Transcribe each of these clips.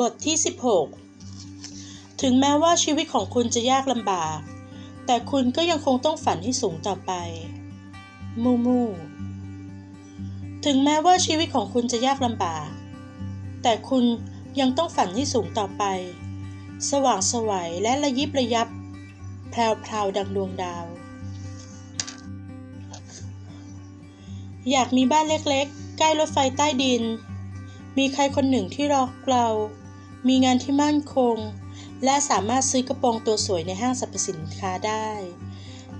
บทที่ 16 ถึงแม้ว่าชีวิตของคุณจะยากลำบาก แต่คุณก็ยังคงต้องฝันให้สูงต่อไป มูมู ถึงแม้ว่าชีวิตของคุณจะยากลำบาก แต่คุณยังต้องฝันให้สูงต่อไป สว่างสวัยและระยิบระยับ แพรวๆดังดวงดาว อยากมีบ้านเล็กๆ ใกล้รถไฟใต้ดินมีใครคนหนึ่งที่รอเรา มีงานที่มั่นคง และสามารถซื้อกระโปรงตัวสวยในห้างสรรพสินค้าได้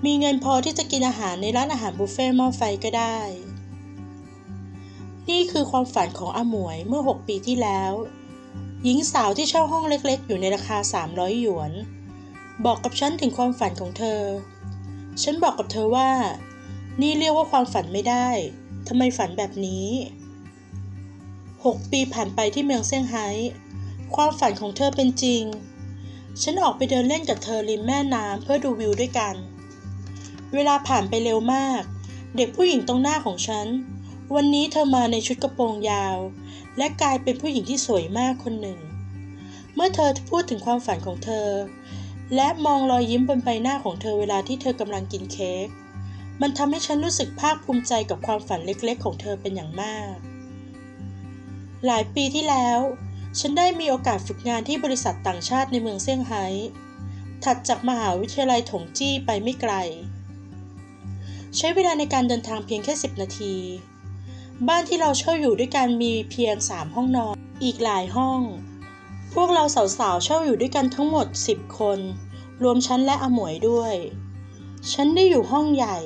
มีเงินพอที่จะกินอาหารในร้านอาหารบุฟเฟ่ต์หม้อไฟก็ได้ นี่คือความฝันของอาหมวยเมื่อ 6 ปีที่แล้ว หญิงสาวที่เช่าห้องเล็กๆ อยู่ในราคา 300 หยวน บอกกับฉันถึงความฝันของเธอ ฉันบอกกับเธอว่า นี่เรียกว่าความฝันไม่ได้ทำไมฝันแบบนี้ 6 ปีผ่านไปที่เมืองเซี่ยงไฮ้ ความฝันของเธอเป็นจริง ฉันออกไปเดินเล่นกับเธอริมแม่น้ำเพื่อดูวิวด้วยกัน เวลาผ่านไปเร็วมาก เด็กผู้หญิงตรงหน้าของฉัน วันนี้เธอมาในชุดกระโปรงยาว และกลายเป็นผู้หญิงที่สวยมากคนหนึ่ง เมื่อเธอพูดถึงความฝันของเธอ และมองรอยยิ้มบนใบหน้าของเธอเวลาที่เธอกำลังกินเค้ก มันทำให้ฉันรู้สึกภาคภูมิใจกับความฝันเล็กๆ ของเธอเป็นอย่างมาก หลายปีที่แล้ว ฉันได้มีโอกาสฝึกงานที่บริษัทต่างชาติในเมืองเซี่ยงไฮ้ ถัดจากมหาวิทยาลัยถงจี้ไปไม่ไกล ใช้เวลาในการเดินทางเพียงแค่ 10 นาที บ้านที่เราเช่าอยู่ด้วยกันมีเพียง 3 ห้องนอน อีกหลายห้อง พวกเราสาวๆเช่าอยู่ด้วยกันทั้งหมด 10 คน รวมฉันและอมวยด้วย ฉันได้อยู่ห้องใหญ่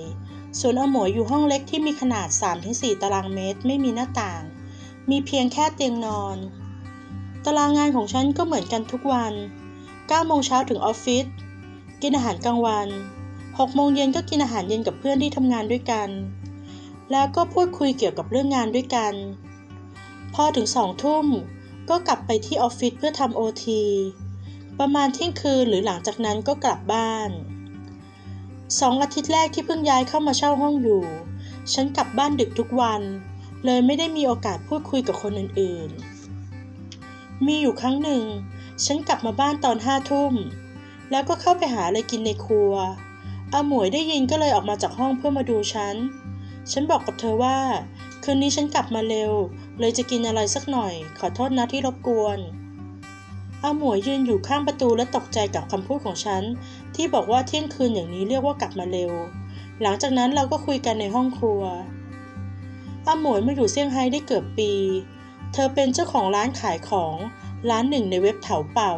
ส่วนอมวยอยู่ห้องเล็กที่มีขนาด 3-4 ตารางเมตร ไม่มีหน้าต่าง มีเพียงแค่เตียงนอน ตารางงานของฉันก็เหมือนกันทุกวัน9โมงเช้าถึงออฟฟิศ กินอาหารกลางวัน6โมงเย็นก็กินอาหารเย็นกับเพื่อนที่ทำงานด้วยกัน แล้วก็พูดคุยเกี่ยวกับเรื่องงานด้วยกัน พอถึงสองทุ่มก็กลับไปที่ออฟฟิศเพื่อทำโอทีประมาณเที่ยงคืนหรือหลังจากนั้นก็กลับบ้านสองอาทิตย์แรกที่เพิ่งย้ายเข้ามาเช่าห้องอยู่ ฉันกลับบ้านดึกทุกวัน เลยไม่ได้มีโอกาสพูดคุยกับคนอื่นๆ มีอยู่ครั้งหนึ่ง ฉันกลับมาบ้านตอนห้าทุ่ม แล้วก็เข้าไปหาอะไรกินในครัวอาหมวยได้ยินก็เลยออกมาจากห้องเพื่อมาดูฉัน ฉันบอกกับเธอว่า คืนนี้ฉันกลับมาเร็ว เลยจะกินอะไรสักหน่อย ขอโทษนะที่รบกวนอาหมวยยืนอยู่ข้างประตูและตกใจกับคำพูดของฉัน ที่บอกว่าเที่ยงคืนอย่างนี้เรียกว่ากลับมาเร็ว หลังจากนั้นเราก็คุยกันในห้องครัวอาหมวยมาอยู่เซี่ยงไฮ้ได้เกือบปี ธอเป็นเจ้าของร้านขายของร้านหนึ่งในเว็บเถาเป่า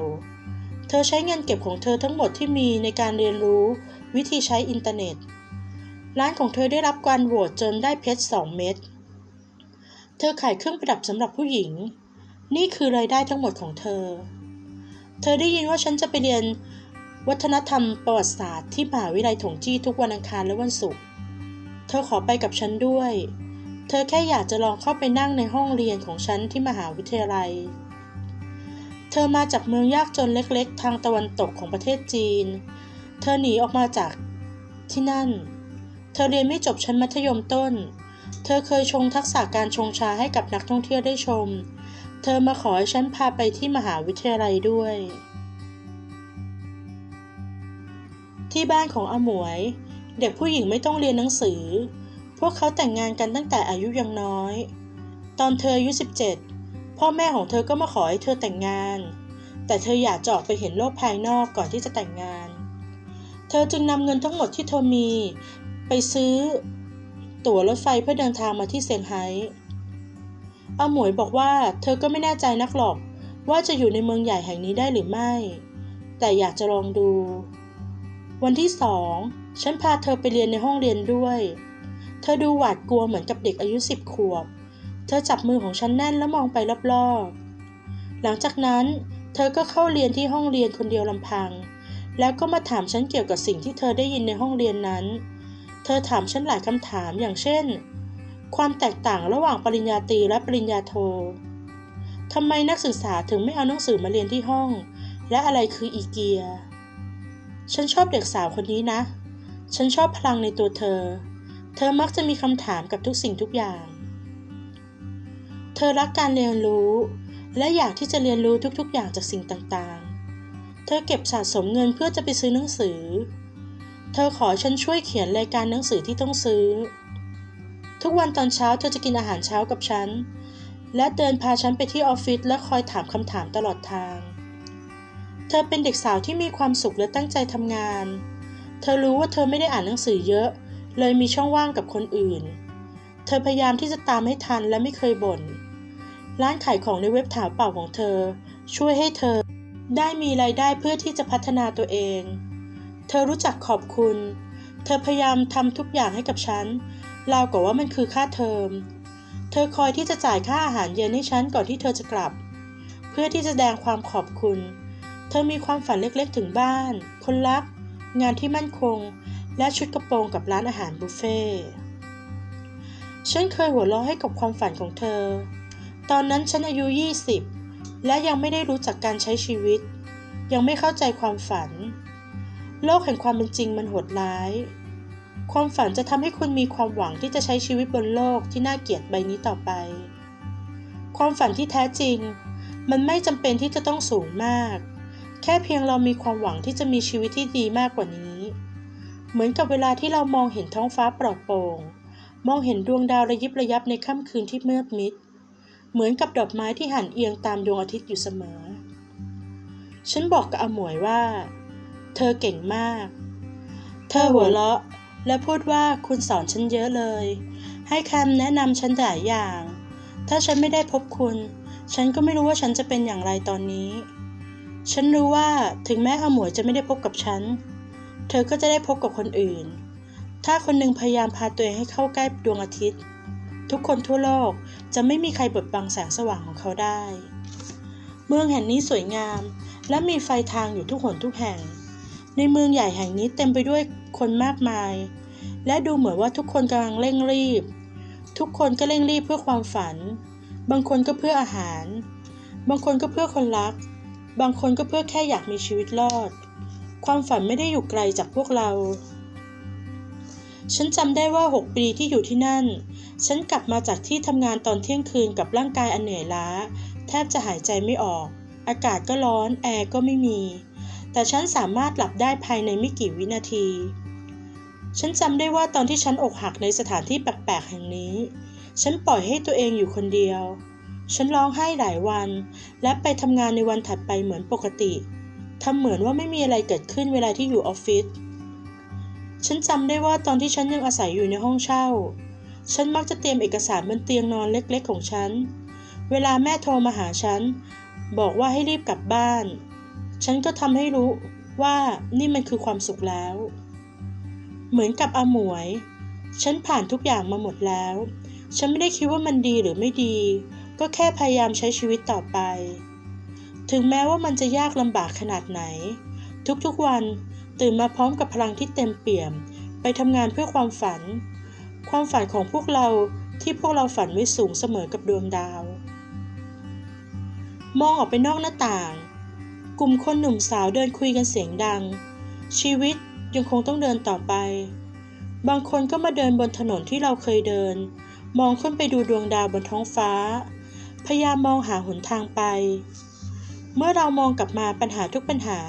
เธอใช้เงินเก็บของเธอทั้งหมดที่มีในการเรียนรู้วิธีใช้อินเทอร์เน็ต ร้านของเธอได้รับการโหวตจนได้เพชรสองเม็ด เธอขายเครื่องประดับสำหรับผู้หญิง นี่คือรายได้ทั้งหมดของเธอ เธอได้ยินว่าฉันจะไปเรียนวัฒนธรรมประวัติศาสตร์ที่มหาวิทยาลัยถงจี้ทุกวันอังคารและวันศุกร์ เธอขอไปกับฉันด้วย เธอแค่อยากจะลองเข้าไปนั่งในห้องเรียนของฉันที่มหาวิทยาลัย เธอมาจากเมืองยากจนเล็กๆ ทางตะวันตกของประเทศจีน เธอหนีออกมาจากที่นั่น เธอเรียนไม่จบชั้นมัธยมต้น เธอเคยชงทักษะการชงชาให้กับนักท่องเที่ยวได้ชม เธอมาขอให้ฉันพาไปที่มหาวิทยาลัยด้วย ที่บ้านของอาหมวย เด็กผู้หญิงไม่ต้องเรียนหนังสือ พวกเขาแต่งงานกันตั้งแต่อายุยังน้อย ตอนเธออายุ17 พ่อแม่ของเธอก็มาขอให้เธอแต่งงาน แต่เธออยากจะออกไปเห็นโลกภายนอกก่อนที่จะแต่งงาน เธอจึงนำเงินทั้งหมดที่เธอมีไปซื้อตั๋วรถไฟเพื่อเดินทางมาที่เซี่ยงไฮ้อาหมวยบอกว่าเธอก็ไม่แน่ใจนักหรอกว่าจะอยู่ในเมืองใหญ่แห่งนี้ได้หรือไม่ แต่อยากจะลองดู วันที่สองฉันพาเธอไปเรียนในห้องเรียนด้วย เธอดูหวาดกลัวเหมือนกับเด็กอายุสิบขวบ เธอจับมือของฉันแน่นแล้วมองไปรอบๆ หลังจากนั้น เธอก็เข้าเรียนที่ห้องเรียนคนเดียวลำพัง แล้วก็มาถามฉันเกี่ยวกับสิ่งที่เธอได้ยินในห้องเรียนนั้น เธอถามฉันหลายคำถามอย่างเช่น ความแตกต่างระหว่างปริญญาตรีและปริญญาโททำไมนักศึกษาถึงไม่เอาหนังสือมาเรียนที่ห้อง และอะไรคืออีเกีย ฉันชอบเด็กสาวคนนี้นะ ฉันชอบพลังในตัวเธอ เธอมักจะมีคำถามกับทุกสิ่งทุกอย่าง เธอรักการเรียนรู้ และอยากที่จะเรียนรู้ทุกๆ อย่างจากสิ่งต่างๆ เธอเก็บสะสมเงินเพื่อจะไปซื้อหนังสือ เธอขอฉันช่วยเขียนรายการหนังสือที่ต้องซื้อ ทุกวันตอนเช้าเธอจะกินอาหารเช้ากับฉัน และเดินพาฉันไปที่ออฟฟิศและคอยถามคำถามตลอดทาง เธอเป็นเด็กสาวที่มีความสุขและตั้งใจทำงาน เธอรู้ว่าเธอไม่ได้อ่านหนังสือเยอะเเลยมีช่องว่างกับคนอื่น เธอพยายามที่จะตามให้ทันและไม่เคยบ่น ร้านขายของในเว็บถามเปล่าของเธอ ช่วยให้เธอได้มีรายได้เพื่อที่จะพัฒนาตัวเอง เธอรู้จักขอบคุณ เธอพยายามทำทุกอย่างให้กับฉัน ราวกับว่ามันคือค่าเทอม เธอคอยที่จะจ่ายค่าอาหารเย็นให้ฉันก่อนที่เธอจะกลับ เพื่อที่จะแสดงความขอบคุณ เธอมีความฝันเล็กๆถึงบ้าน คนรัก งานที่มั่นคง และชุดกระโปรงกับร้านอาหารบุฟเฟ่ฉันเคยหัวเราะให้กับความฝันของเธอ ตอนนั้นฉันอายุ 20 และยังไม่ได้รู้จักการใช้ชีวิต ยังไม่เข้าใจความฝัน โลกแห่งความเป็นจริงมันโหดร้าย ความฝันจะทำให้คุณมีความหวังที่จะใช้ชีวิตบนโลกที่น่าเกลียดใบนี้ต่อไป ความฝันที่แท้จริง มันไม่จำเป็นที่จะต้องสูงมาก แค่เพียงเรามีความหวังที่จะมีชีวิตที่ดีมากกว่านี้ เหมือนกับเวลาที่เรามองเห็นท้องฟ้าปลอดโปร่ง มองเห็นดวงดาวระยิบระยับในค่ำคืนที่มืดมิด เหมือนกับดอกไม้ที่หันเอียงตามดวงอาทิตย์อยู่เสมอ ฉันบอกกับอมวยว่า เธอเก่งมาก เธอหัวเราะและพูดว่าคุณสอนฉันเยอะเลย ให้คำแนะนำฉันหลายอย่าง ถ้าฉันไม่ได้พบคุณ ฉันก็ไม่รู้ว่าฉันจะเป็นอย่างไรตอนนี้ ฉันรู้ว่าถึงแม้อมวยจะไม่ได้พบกับฉัน เธอก็จะได้พบกับคนอื่น ถ้าคนหนึ่งพยายามพาตัวเองให้เข้าใกล้ดวงอาทิตย์ ทุกคนทั่วโลกจะไม่มีใครบดบังแสงสว่างของเขาได้ เมืองแห่งนี้สวยงาม และมีไฟทางอยู่ทุกหนทุกแห่ง ในเมืองใหญ่แห่งนี้เต็มไปด้วยคนมากมาย และดูเหมือนว่าทุกคนกำลังเร่งรีบ ทุกคนก็เร่งรีบเพื่อความฝัน บางคนก็เพื่ออาหาร บางคนก็เพื่อคนรัก บางคนก็เพื่อแค่อยากมีชีวิตรอด ความฝันไม่ได้อยู่ไกลจากพวกเรา ฉันจำได้ว่า 6 ปีที่อยู่ที่นั่น ฉันกลับมาจากที่ทำงานตอนเที่ยงคืนกับร่างกายอันเหนื่อยล้า แทบจะหายใจไม่ออก อากาศก็ร้อน แอร์ก็ไม่มี แต่ฉันสามารถหลับได้ภายในไม่กี่วินาที ฉันจำได้ว่าตอนที่ฉันอกหักในสถานที่แปลกๆแห่งนี้ ฉันปล่อยให้ตัวเองอยู่คนเดียว ฉันร้องไห้หลายวัน และไปทำงานในวันถัดไปเหมือนปกติ ทำเหมือนว่าไม่มีอะไรเกิดขึ้นเวลาที่อยู่ออฟฟิศ ฉันจำได้ว่าตอนที่ฉันยังอาศัยอยู่ในห้องเช่า ฉันมักจะเตรียมเอกสารบนเตียงนอนเล็กๆของฉัน เวลาแม่โทรมาหาฉัน บอกว่าให้รีบกลับบ้าน ฉันก็ทำให้รู้ว่านี่มันคือความสุขแล้ว เหมือนกับอาหมวย ฉันผ่านทุกอย่างมาหมดแล้ว ฉันไม่ได้คิดว่ามันดีหรือไม่ดี ก็แค่พยายามใช้ชีวิตต่อไป ถึงแม้ว่ามันจะยากลำบากขนาดไหน ทุกๆวันตื่นมาพร้อมกับพลังที่เต็มเปี่ยม ไปทำงานเพื่อความฝัน ความฝันของพวกเราที่พวกเราฝันไว้สูงเสมอกับดวงดาว มองออกไปนอกหน้าต่าง กลุ่มคนหนุ่มสาวเดินคุยกันเสียงดัง ชีวิตยังคงต้องเดินต่อไป บางคนก็มาเดินบนถนนที่เราเคยเดิน มองขึ้นไปดูดวงดาวบนท้องฟ้า พยายามมองหาหนทางไป เมื่อเรามองกลับมาปัญหาทุกปัญหา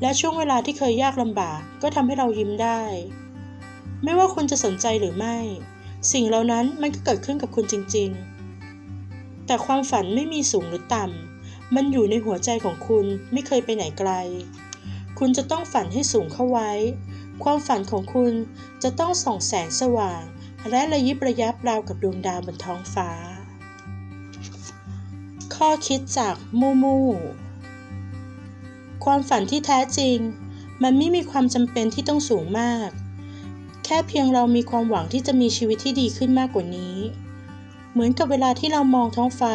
และช่วงเวลาที่เคยยากลำบากก็ทำให้เรายิ้มได้ ไม่ว่าคุณจะสนใจหรือไม่ สิ่งเหล่านั้นมันก็เกิดขึ้นกับคุณจริง ๆ แต่ความฝันไม่มีสูงหรือต่ำ มันอยู่ในหัวใจของคุณไม่เคยไปไหนไกล คุณจะต้องฝันให้สูงเข้าไว้ ความฝันของคุณจะต้องส่องแสงสว่าง และระยิบระยับราวกับดวงดาวบนท้องฟ้า ข้อคิดจากมูมูความฝันที่แท้จริง มันไม่มีความจำเป็นที่ต้องสูงมาก แค่เพียงเรามีความหวังที่จะมีชีวิตที่ดีขึ้นมากกว่านี้ เหมือนกับเวลาที่เรามองท้องฟ้า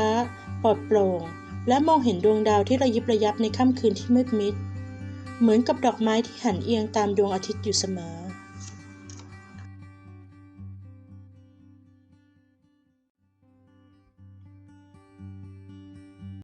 ปลอดโปร่ง และมองเห็นดวงดาวที่ระยิบระยับในค่ำคืนที่มืดมิด เหมือนกับดอกไม้ที่หันเอียงตามดวงอาทิตย์อยู่เสมอ